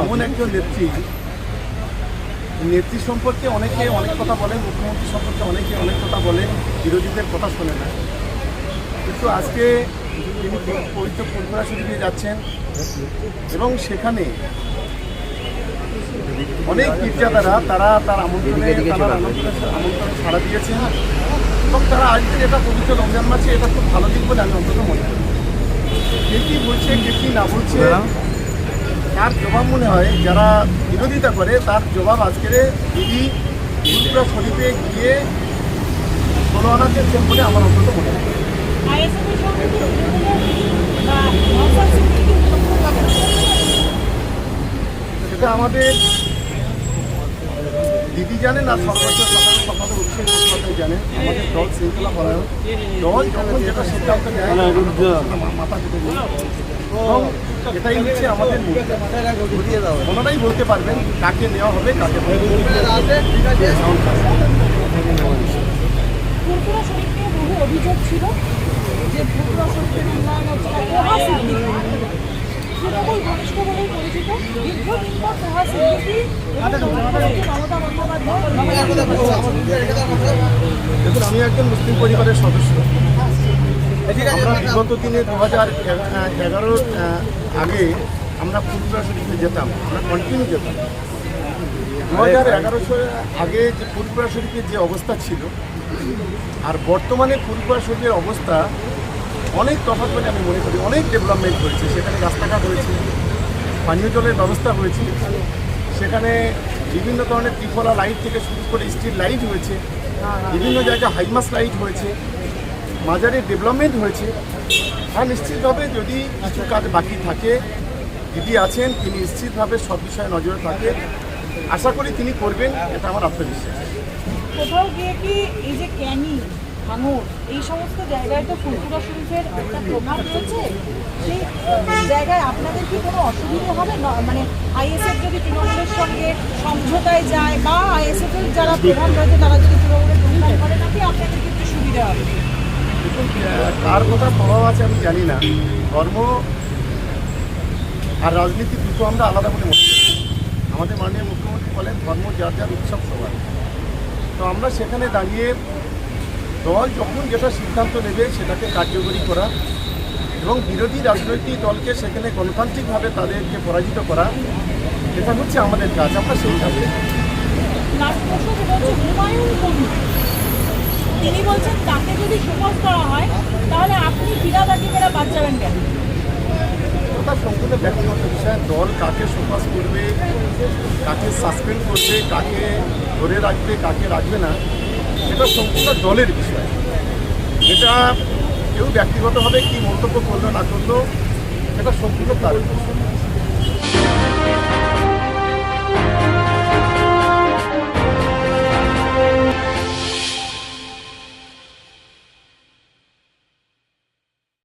এমন একজন নেত্রী নেত্রী সম্পর্কে অনেকে অনেক কথা বলে মুখ্যমন্ত্রী সম্পর্কে অনেকে অনেক কথা বলে বিরোধীদের কথা শোনে না। কিন্তু আজকে তিনি পবিত্র ফুলপুরা শরীফে যাচ্ছেন এবং সেখানে অনেক গির্জাদারা তারা তার আমন্ত্রণে তারা আমন্ত্রণ আমন্ত্রণ সাড়া দিয়েছেন এবং তারা আজকের এটা পবিত্র রমজান মাসে এটা খুব ভালো দিক বলে আমি অন্তত মনে করি। কে কী বলছে কে কী না বলছে তার জবাব মনে হয়, যারা বিরোধিতা করে, তার জবাব আজকের দিদি ফুলপুরা শরীফে গিয়ে ষোলো আনা চেয়েছেন বলে আমার অন্তত মনে হয়। সেটা আমাদের দিদি জানেন আর সর্বোচ্চ সকালে উঠছে কথাই জানেন আমাদের দল শৃঙ্খলা পরায়ণ। দল যখন যেটা সিদ্ধান্ত নেয় মাথা নেই এবং এটাই হচ্ছে আমাদের। ওনারাই বলতে পারবেন কাকে নেওয়া হবে কাকে ফুরফুরা শরীফ নিয়ে বহু অভিযোগ ছিল যে ফুরফুরা শরীফের উন্নয়ন হচ্ছে না তোহা সিদ্দিকি তৃণমূল ঘনিষ্ঠ বলেই পরিচিত দীর্ঘদিন পর তোহা সিদ্দিকি মমতা বন্দ্যোপাধ্যায় দেখুন আমি একজন মুসলিম পরিবারের সদস্য আমরা বিগত দিনে দু হাজার এগারোর আগে আমরা ফুলপুরা শরীফে যেতাম আমরা কন্টিনিউ যেতাম। দু হাজার এগারো আগে যে ফুলপুরা শরীফের যে অবস্থা ছিল আর বর্তমানে ফুলপুরা শরীফের অবস্থা অনেক তফাৎ বলে আমি মনে করি অনেক ডেভেলপমেন্ট হয়েছে। সেখানে রাস্তাঘাট হয়েছে পানীয় জলের ব্যবস্থা হয়েছে সেখানে বিভিন্ন ধরনের ত্রিফলা লাইট থেকে শুরু করে স্ট্রিট লাইট হয়েছে বিভিন্ন জায়গায় হাইমাস লাইট হয়েছে। মাজারের ডেভেলপমেন্ট হয়েছে আর নিশ্চিতভাবে যদি কিছু কাজ বাকি থাকে, দিদি আছেন, তিনি নিশ্চিতভাবে সব বিষয়ে নজরে থাকে। আশা করি তিনি করবেন, এটা আমার আত্মবিশ্বাস। কোথাও গিয়ে কি এই যে ক্যানি, ভাঙর, এই সমস্ত জায়গায় তো ফুলপুরা শরীফের একটা প্রভাব রয়েছে? সেই জায়গায় আপনাদের কি কোনো অসুবিধা হবে? না মানে আইএসএফ যদি তৃণমূলের সঙ্গে সমঝোতায় যায়, বা আইএসএফ এর যারা প্রধান রয়েছে, তারা যদি তৃণমূলের করে নাকি আপনাদের ক্ষেত্রে সুবিধা হবে দেখুন আহ, কার কথা প্রভাব আছে আমি জানি না। ধর্ম আর রাজনীতি দুটো আমরা আলাদা বলে মনে করি। আমাদের মাননীয় মুখ্যমন্ত্রী বলেন, ধর্ম যার যার উৎসব সবার। তো আমরা সেখানে দাঁড়িয়ে দল যখন যেটা সিদ্ধান্ত নেবে সেটাকে কার্যকরী করা এবং বিরোধী রাজনৈতিক দলকে সেখানে গণতান্ত্রিকভাবে তাদেরকে পরাজিত করা, এটা হচ্ছে আমাদের কাজ। আমরা সেই কাজে তিনি বলছেন, তাকে যদি সুপাস করা যাবেন কেন? সম্পূর্ণ ব্যক্তিগত বিষয়। দল কাকে সুপাস করবে, কাকে সাসপেন্ড করবে, কাকে ধরে রাখবে, কাকে রাখবে না, এটা সম্পূর্ণ দলের বিষয়। এটা কেউ ব্যক্তিগতভাবে কি মন্তব্য করল, না করল, এটা সম্পূর্ণ তার বিষয়